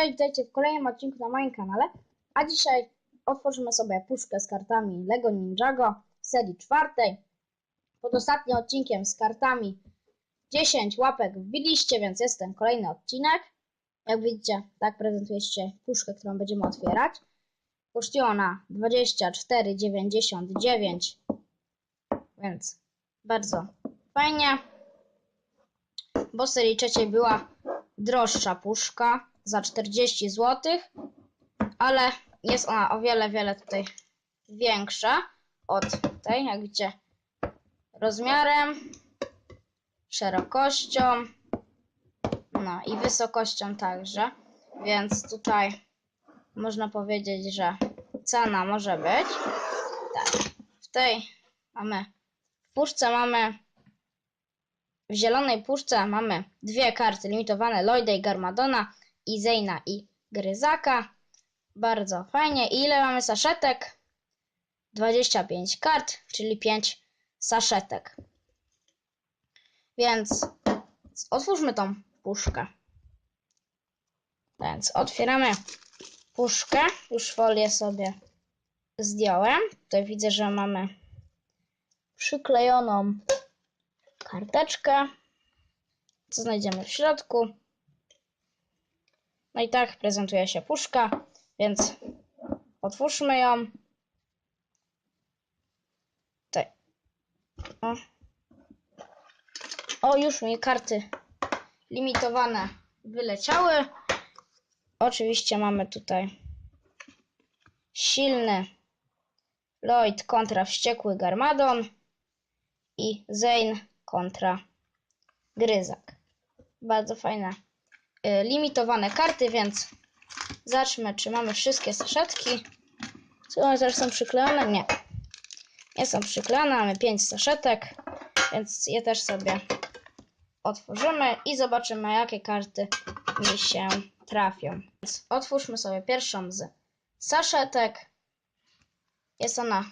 Cześć, witajcie w kolejnym odcinku na moim kanale. A dzisiaj otworzymy sobie puszkę z kartami Lego Ninjago serii czwartej. Pod ostatnim odcinkiem z kartami 10 łapek wbiliście, więc jest ten kolejny odcinek. Jak widzicie, tak prezentuje się puszkę, którą będziemy otwierać. Kosztuje ona 24,99, więc bardzo fajnie. Bo serii trzeciej była droższa puszka za 40 zł, ale jest ona o wiele, wiele tutaj większa od tej, jak widzicie, rozmiarem, szerokością, no i wysokością także, więc tutaj można powiedzieć, że cena może być. Tak, w tej mamy, w puszce mamy w zielonej puszce mamy dwie karty limitowane Lloyda i Garmadona, i Zeyna i Gryzaka. Bardzo fajnie. I ile mamy saszetek? 25 kart, czyli 5 saszetek. Więc otwórzmy tą puszkę. Więc otwieramy puszkę. Już folię sobie zdjąłem. Tutaj widzę, że mamy przyklejoną karteczkę. Co znajdziemy w środku? No i tak prezentuje się puszka, więc otwórzmy ją. Tutaj. O. o, już mi karty limitowane wyleciały. Oczywiście mamy tutaj silny Lloyd kontra wściekły Garmadon i Zane kontra Gryzak. Bardzo fajne y, limitowane karty, więc zobaczmy, czy mamy wszystkie saszetki. Czy one też są przyklejone? Nie. Nie są przyklejone, mamy 5 saszetek, więc je też sobie otworzymy i zobaczymy, jakie karty mi się trafią. Więc otwórzmy sobie pierwszą z saszetek. Jest ona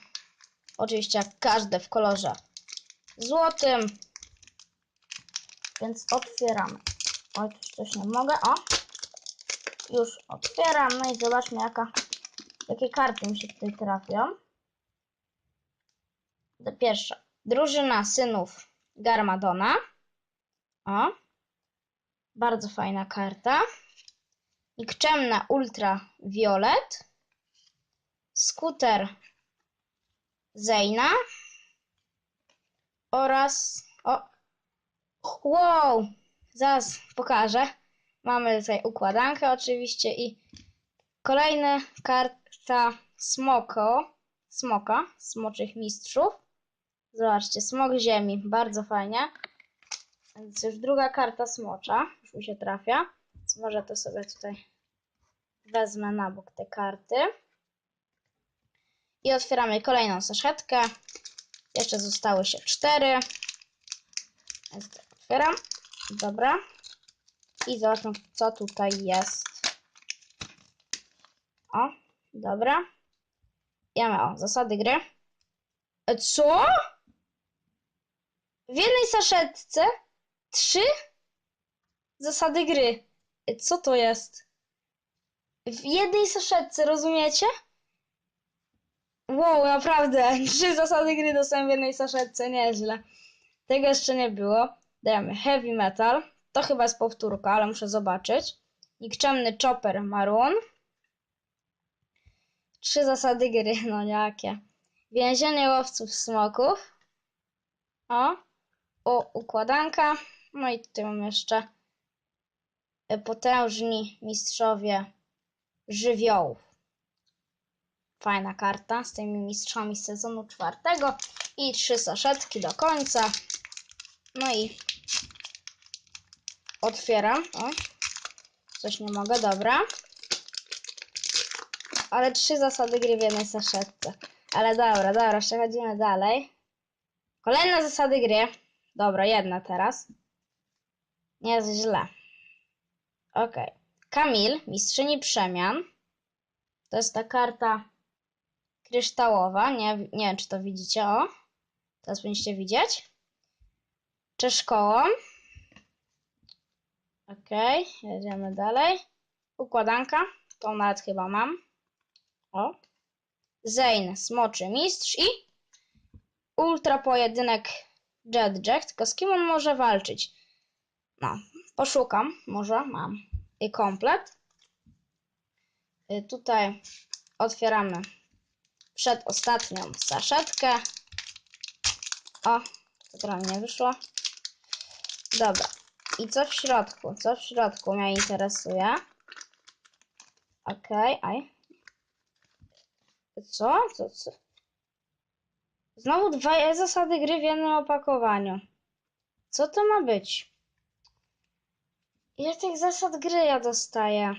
oczywiście jak każde w kolorze złotym. Więc otwieramy. Oj, coś nie mogę. O! Już otwieram. No i zobaczmy, jaka, jakie karty mi się tutaj trafią. To pierwsza. Drużyna synów Garmadona. O! Bardzo fajna karta. Nikczemna Ultraviolet. Skuter Zeyna. Oraz... O! Wow! Zaraz pokażę. Mamy tutaj układankę oczywiście i kolejna karta smoko, smoka, smoczych mistrzów. Zobaczcie, smok ziemi, bardzo fajnie. Więc już druga karta smocza, już mi się trafia. Więc może to sobie tutaj wezmę na bok te karty. I otwieramy kolejną saszetkę. Jeszcze zostały się cztery. Więc otwieram. Dobra. I zobaczmy, co tutaj jest. O, dobra. Ja mam, zasady gry. E, co? W jednej saszetce trzy zasady gry. E, co to jest? W jednej saszetce, rozumiecie? Wow, naprawdę. Trzy zasady gry dostałem w jednej saszetce, nieźle. Tego jeszcze nie było. Dajemy heavy metal. To chyba jest powtórka, ale muszę zobaczyć. Nikczemny chopper maroon. Trzy zasady gry, no jakie. Więzienie łowców smoków. O. O, układanka. No i tutaj mam jeszcze potężni mistrzowie żywiołów. Fajna karta z tymi mistrzami sezonu czwartego. I trzy saszetki do końca. No i otwieram. O, coś nie mogę, dobra. Ale trzy zasady gry w jednej saszetce. Ale dobra, dobra, przechodzimy dalej. Kolejne zasady gry. Dobra, jedna teraz. Nie jest źle. Ok. Kamil, mistrzyni przemian. To jest ta karta kryształowa. Nie, nie wiem, czy to widzicie. O, teraz będziecie widzieć. Czeszkołą. Ok, jedziemy dalej. układanka. Tą nawet chyba mam. O. Zane, smoczy mistrz i ultra pojedynek Jetjack. Tylko z kim on może walczyć? No, poszukam. Może mam. I komplet. Y, Tutaj otwieramy przedostatnią saszetkę. O, to trochę nie wyszło. Dobra. I co w środku? Co w środku mnie interesuje? Okej, aj. Co? Co, co? Znowu dwa zasady gry w jednym opakowaniu. Co to ma być? Ile tych zasad gry ja dostaję?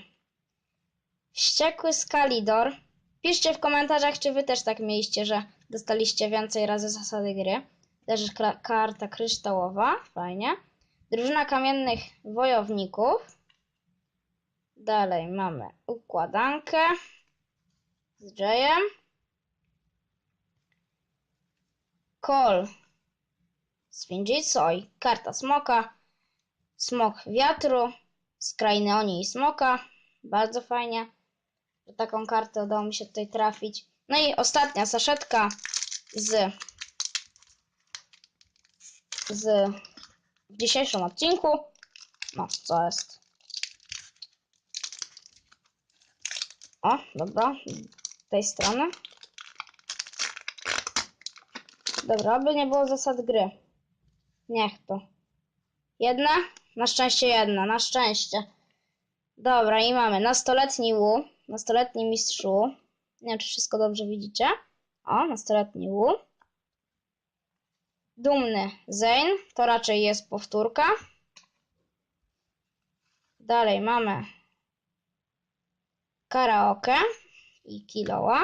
Wściekły Skalidor. Piszcie w komentarzach, czy wy też tak mieliście, że dostaliście więcej razy zasady gry. Też karta kryształowa, fajnie. Drużyna kamiennych wojowników. Dalej mamy układankę z Jayem. Kol z Finjitsoi. Karta smoka. Smok wiatru. Z krainy Oni i smoka. Bardzo fajnie, że taką kartę udało mi się tutaj trafić. No i ostatnia saszetka z, z w dzisiejszym odcinku. No, co jest? O, dobra, tej strony. Dobra, aby nie było zasad gry. Niech to. Jedna? Na szczęście jedna, na szczęście. Dobra, i mamy nastoletni Wu, nastoletni mistrzu. Nie wiem, czy wszystko dobrze widzicie. O, nastoletni Wu. Dumny Zane, to raczej jest powtórka. Dalej mamy karaoke i kiloa.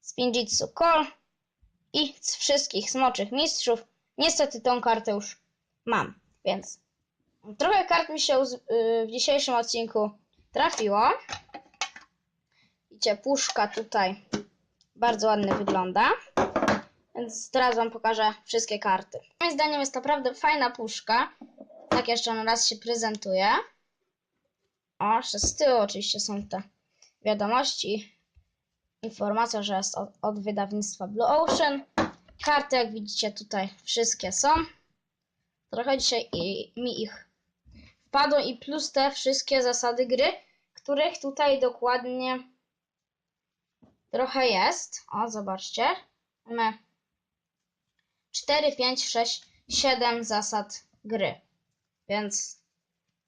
Spinjitsu Call i z wszystkich smoczych mistrzów. Niestety tą kartę już mam, więc trochę kart mi się y, w dzisiejszym odcinku trafiło. Widzicie, puszka tutaj bardzo ładnie wygląda. Więc teraz Wam pokażę wszystkie karty. Moim zdaniem jest naprawdę fajna puszka. Tak jeszcze na raz się prezentuje. O, jeszcze z tyłu oczywiście są te wiadomości. Informacja, że jest od, od wydawnictwa Blue Ocean. Karty, jak widzicie, tutaj wszystkie są. Trochę dzisiaj i, mi ich wpadło i plus te wszystkie zasady gry, których tutaj dokładnie trochę jest. O, zobaczcie. Mamy 4, 5, 6, 7 zasad gry. Więc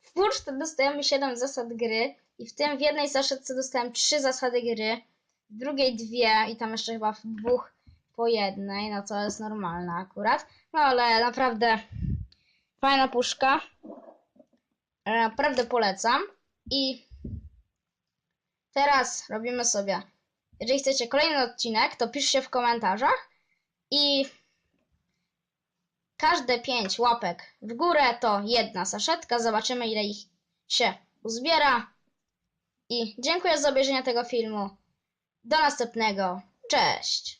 w puszce dostajemy 7 zasad gry i w tym w jednej zaszetce dostałem 3 zasady gry, w drugiej dwie i tam jeszcze chyba w dwóch po jednej, no to jest normalne akurat. No ale naprawdę fajna puszka. E, Naprawdę polecam. I teraz robimy sobie. Jeżeli chcecie kolejny odcinek, to piszcie w komentarzach i każde 5 łapek w górę to jedna saszetka. Zobaczymy ile ich się uzbiera. I dziękuję za obejrzenie tego filmu. Do następnego. Cześć!